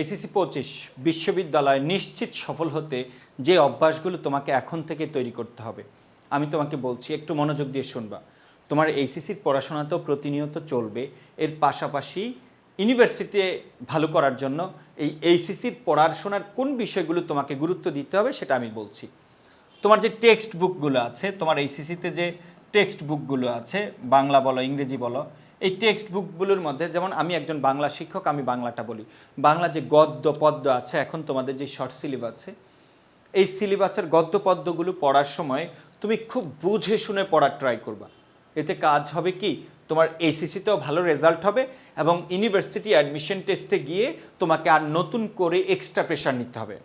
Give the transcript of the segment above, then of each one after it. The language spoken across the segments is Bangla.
এইসিসি পঁচিশ বিশ্ববিদ্যালয় নিশ্চিত সফল হতে যে অভ্যাসগুলো তোমাকে এখন থেকে তৈরি করতে হবে, আমি তোমাকে বলছি, একটু মনোযোগ দিয়ে শুনবা। তোমার এইসিসির পড়াশোনা তো প্রতিনিয়ত চলবে, এর পাশাপাশি ইউনিভার্সিটিতে ভালো করার জন্য এই এইসিসির পড়াশোনার কোন বিষয়গুলো তোমাকে গুরুত্ব দিতে হবে সেটা আমি বলছি। তোমার যে টেক্সট বুকগুলো আছে, তোমার এইসিসিতে যে টেক্সট বুকগুলো আছে, বাংলা বলো, ইংরেজি বলো এই টেক্সট বুকগুলোর মধ্যে, যেমন আমি একজন বাংলা শিক্ষক, আমি বাংলাটা বলি। বাংলা যে গদ্য, পদ্য আছে, এখন তোমাদের যে শর্ট সিলেবাস এই সিলেবাসের গদ্য, পদ্যগুলো পড়ার সময় তুমি খুব বুঝে শুনে পড়ার ট্রাই করবা। এতে কাজ হবে কি? তোমার এইসিসিতেও ভালো রেজাল্ট হবে এবং ইউনিভার্সিটি অ্যাডমিশন টেস্টে গিয়ে তোমাকে আর নতুন করে এক্সট্রা প্রেশার নিতে হবে।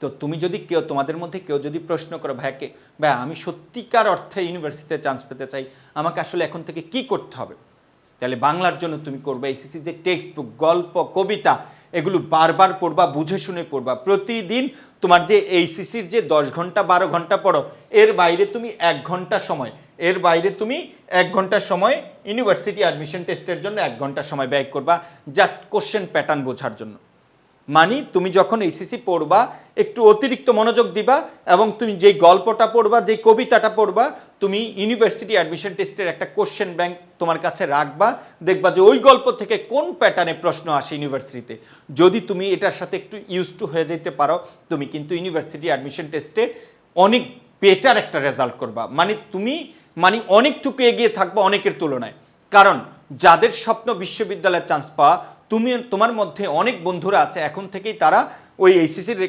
তো তুমি যদি কেউ, তোমাদের মধ্যে কেউ যদি প্রশ্ন করো ভাইকে ভাই আমি সত্যিকার অর্থে ইউনিভার্সিটিতে চান্স পেতে চাই, আমাকে আসলে এখন থেকে কি করতে হবে? তাহলে বাংলার জন্য তুমি করবে এসএসসি যে টেক্সট বুক গল্প, কবিতা, এগুলো বারবার পড়বা, বুঝে শুনে পড়বা। প্রতিদিন তোমার যে এইসিসির যে দশ ঘণ্টা, বারো ঘণ্টা পড়ো, এর বাইরে তুমি এক ঘণ্টা সময়, এর বাইরে তুমি এক ঘণ্টা সময় ইউনিভার্সিটি অ্যাডমিশন টেস্টের জন্য এক ঘণ্টা সময় ব্যয় করবা জাস্ট কোশ্চেন প্যাটার্ন বোঝার জন্য। মানে তুমি যখন এইসিসি পড়বা, একটু অতিরিক্ত মনোযোগ দিবা এবং তুমি যেই গল্পটা পড়বা, যেই কবিতাটা পড়বা, তুমি ইউনিভার্সিটি অ্যাডমিশন টেস্টের একটা কোশ্চেন ব্যাংক তোমার কাছে রাখবা, দেখবা যে ওই গল্প থেকে কোন প্যাটার্নে প্রশ্ন আসে ইউনিভার্সিটিতে যদি তুমি এটার সাথে একটু ইউজ টু হয়ে যেতে পারো, তুমি কিন্তু ইউনিভার্সিটি অ্যাডমিশন টেস্টে অনেক বেটার একটা রেজাল্ট করবা। মানে তুমি মানে অনেকটুকু এগিয়ে থাকবা অনেকের তুলনায়। কারণ যাদের স্বপ্ন বিশ্ববিদ্যালয়ের চান্স পাওয়া, তুমি, তোমার মধ্যে অনেক বন্ধুরা আছে, এখন থেকেই তারা ওই এইসিসির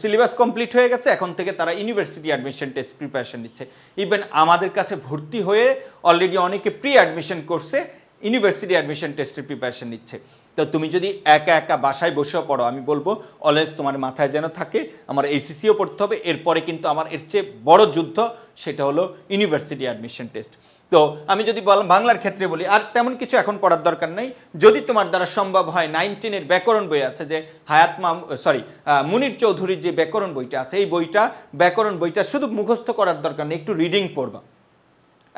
সিলেবাস কমপ্লিট হয়ে গেছে, এখন থেকে তারা ইউনিভার্সিটি অ্যাডমিশন টেস্ট প্রিপারেশন নিচ্ছে। ইভেন আমাদের কাছে ভর্তি হয়ে অলরেডি অনেকে প্রি অ্যাডমিশন করছে ইউনিভার্সিটি অ্যাডমিশন টেস্টের প্রিপারেশন নিচ্ছে। তো তুমি যদি একা একা বাসায় বসেও পড়ো, আমি বলব অলওয়েজ তোমার মাথায় যেন থাকে, আমার এইসিসিও পড়তে হবে, এরপরে কিন্তু আমার এর চেয়ে বড় যুদ্ধ সেটা হলো ইউনিভার্সিটি অ্যাডমিশন টেস্ট তো আমি যদি বল, বাংলার ক্ষেত্রে বলি, আর তেমন কিছু এখন পড়ার দরকার নেই। যদি তোমার দ্বারা সম্ভব হয় নাইনটিনের ব্যাকরণ বই আছে যে হায়াত মাম সরি মুনির চৌধুরীর যে ব্যাকরণ বইটা আছে, এই বইটা, ব্যাকরণ বইটা শুধু মুখস্থ করার দরকার নেই, একটু রিডিং পড়বা।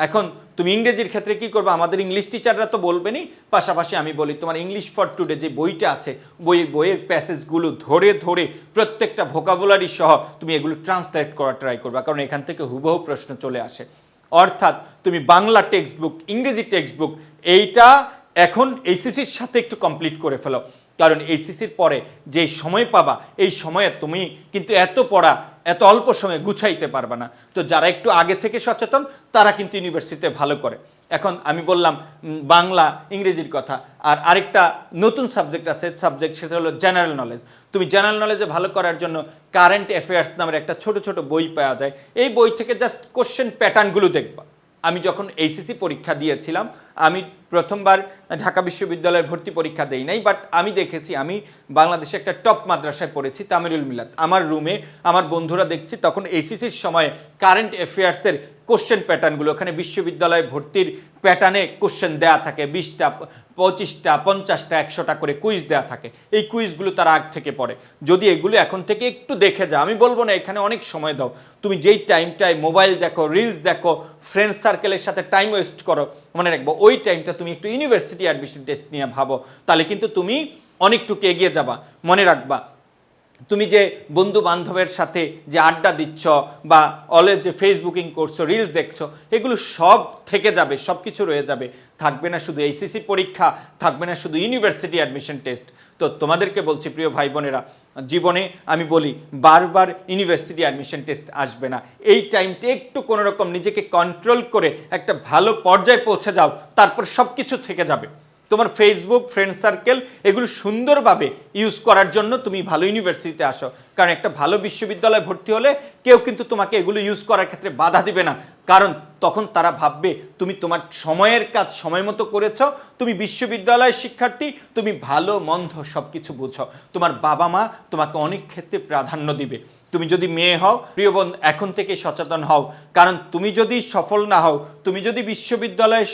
এখন তুমি ইংরেজির ক্ষেত্রে কি করবে? আমাদের ইংলিশ টিচাররা তো বলবেনই, পাশাপাশি আমি বলি, তোমার ইংলিশ ফর টুডে যে বইটা আছে, বই, বইয়ের প্যাসেজগুলো ধরে ধরে প্রত্যেকটা ভোকাবুলারি সহ তুমি এগুলো ট্রান্সলেট করার ট্রাই করবা, কারণ এখান থেকে হুবহু প্রশ্ন চলে আসে। অর্থাৎ তুমি বাংলা টেক্সট বুক ইংরেজি টেক্সট বুক এইটা এখন এইচএসির সাথে একটু কমপ্লিট করে ফেলো। কারণ এইচএসির পরে যে সময় পাবা, এই সময়ে তুমি কিন্তু এত পড়া এত অল্প সময়ে গুছাইতে পারবে না। তো যারা একটু আগে থেকে সচেতন, তারা কিন্তু ইউনিভার্সিটিতে ভালো করে। এখন আমি বললাম বাংলা, ইংরেজির কথা। আর আরেকটা নতুন সাবজেক্ট আছে সাবজেক্ট সেটা হলো জেনারেল নলেজ তুমি জেনারেল নলেজে ভালো করার জন্য কারেন্ট অ্যাফেয়ার্স নামের একটা ছোট ছোট বই পাওয়া যায়। এই বই থেকে জাস্ট কোশ্চেন প্যাটার্নগুলো দেখবা। আমি যখন এইসিসি পরীক্ষা দিয়েছিলাম, আমি প্রথমবার ঢাকা বিশ্ববিদ্যালয়ে ভর্তি পরীক্ষা দেই নাই বাট আমি দেখেছি, আমি বাংলাদেশে একটা টপ মাদ্রাসায় পড়েছি, তামিরুল মিলাদ। আমার রুমে আমার বন্ধুরা দেখছি, তখন এইসিসির সময় কারেন্ট অ্যাফেয়ার্সের কোশ্চেন প্যাটার্নগুলো ওখানে বিশ্ববিদ্যালয়ে ভর্তির প্যাটার্নে কোশ্চেন দেয়া থাকে, বিশটা, পঁচিশটা, পঞ্চাশটা, একশোটা করে কুইজ দেওয়া থাকে। এই কুইজগুলো তারা আগ থেকে পড়ে। যদি এগুলো এখন থেকে একটু দেখে যা আমি বলব না, এখানে অনেক সময় দাও। তুমি যেই টাইমটায় মোবাইল দেখো রিলস দেখো ফ্রেন্ড সার্কেলের সাথে টাইম ওয়েস্ট করো, মনে রাখব, ওই টাইমটা তুমি একটু ইউনিভার্সিটি অ্যাডমিশন টেস্ট নিয়ে ভাবো। তাহলে কিন্তু তুমি অনেকটুকু এগিয়ে যাবা। মনে রাখবা তুমি যে বন্ধু বান্ধবের সাথে যে আড্ডা দিচ্ছ বা অলওয়েজ যে ফেসবুকিং করছ রিলস দেখছ, এগুলো সব থেকে যাবে সব কিছু রয়ে যাবে। থাকবে না শুধু এইচএসসি পরীক্ষা, থাকবে না শুধু ইউনিভার্সিটি অ্যাডমিশন টেস্ট তো তোমাদেরকে বলছি, প্রিয় ভাই বোনেরা জীবনে আমি বলি, বারবার ইউনিভার্সিটি অ্যাডমিশন টেস্ট আসবে না। এই টাইমটা একটু কোনো রকম নিজেকে কন্ট্রোল করে একটা ভালো পর্যায়ে পৌঁছে যাও, তারপর সব কিছু থেকে যাবে। তোমার ফেসবুক ফ্রেন্ড সার্কেল এগুলো সুন্দরভাবে ইউজ করার জন্য তুমি ভালো ইউনিভার্সিটিতে আসো। কারণ একটা ভালো বিশ্ববিদ্যালয়ে ভর্তি হলে কেউ কিন্তু তোমাকে এগুলো ইউজ করার ক্ষেত্রে বাধা দিবে না। কারণ তখন তারা ভাববে, তুমি তোমার সময়ের কাজ সময় মতো করেছ, তুমি বিশ্ববিদ্যালয়ের শিক্ষার্থী, তুমি ভালো, মন্দ সব কিছু বুঝো। তোমার বাবা মা তোমাকে অনেক ক্ষেত্রে প্রাধান্য দিবে। তুমি যদি মেয়ে হও, প্রিয় বোন, এখন থেকে সচেতন হও। কারণ তুমি যদি সফল না হও, তুমি যদি বিশ্ববিদ্যালয়ে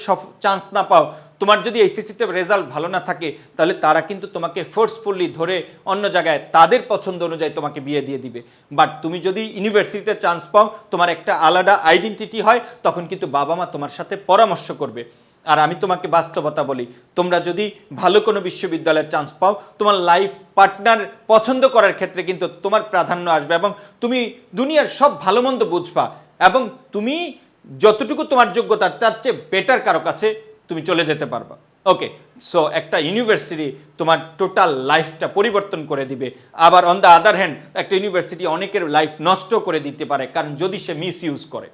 চান্স না পাও তোমার যদি এইচএসসিতে রেজাল্ট ভালো না থাকে, তাহলে তারা কিন্তু তোমাকে ফোর্সফুলি ধরে অন্য জায়গায় তাদের পছন্দ অনুযায়ী তোমাকে বিয়ে দিয়ে দিবে। বাট তুমি যদি ইউনিভার্সিটিতে চান্স পাও, তোমার একটা আলাদা আইডেন্টিটি হয়, তখন কিন্তু বাবা মা তোমার সাথে পরামর্শ করবে। আর আমি তোমাকে বাস্তবতা বলি, তোমরা যদি ভালো কোনো বিশ্ববিদ্যালয়ের চান্স পাও, তোমার লাইফ পার্টনার পছন্দ করার ক্ষেত্রে কিন্তু তোমার প্রাধান্য আসবে এবং তুমি দুনিয়ার সব ভালো মন্দ বুঝবা এবং তুমি যতটুকু তোমার যোগ্যতা তার চেয়ে বেটার কারও কাছে তুমি চলে যেতে পারবা। ওকে সো একটা ইউনিভার্সিটি তোমার টোটাল লাইফটা পরিবর্তন করে দিবে। আবার অন দ্য আদার হ্যান্ড একটা ইউনিভার্সিটি অনেকের লাইফ নষ্ট করে দিতে পারে, কারণ যদি সে মিস ইউজ করে।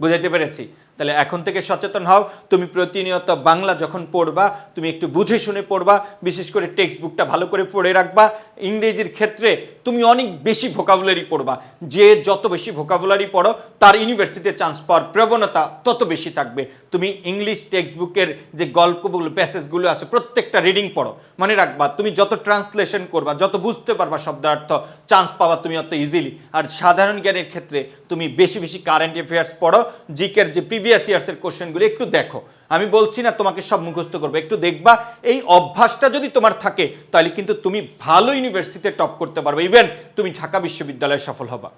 বুঝাইতে পেরেছি? তাহলে এখন থেকে সচেতন হও, তুমি প্রতিনিয়ত বাংলা যখন পড়বা, তুমি একটু বুঝে শুনে পড়বা, বিশেষ করে টেক্সট বুকটা ভালো করে পড়ে রাখবা। ইংরেজির ক্ষেত্রে তুমি অনেক বেশি ভোকাবুলারি পড়বা। যে যত বেশি ভোকাবুলারি পড়ো, তার ইউনিভার্সিটিতে চান্স পাওয়ার প্রবণতা তত বেশি থাকবে। তুমি ইংলিশ টেক্সট বুকের যে গল্পগুলো প্যাসেজগুলো আছে, প্রত্যেকটা রিডিং পড়ো। মনে রাখবা, তুমি যত ট্রান্সলেশন করবা, যত বুঝতে পারবা শব্দার্থ চান্স পাবা তুমি অত ইজিলি আর সাধারণ জ্ঞানের ক্ষেত্রে তুমি বেশি বেশি কারেন্ট অ্যাফেয়ার্স পড়ো। জিকের যে প্রিভিয়াস ইয়ার্সের কোশ্চেনগুলো একটু দেখো। আমি বলছি না তোমাকে সব মুখস্থ করব, একটু দেখবা, এই অভ্যাসটা যদি তোমার থাকে, তাহলে কিন্তু তুমি ভালো ইউনিভার্সিটিতে টপ করতে পারবে ইভেন তুমি ঢাকা বিশ্ববিদ্যালয়ে সফল হবা।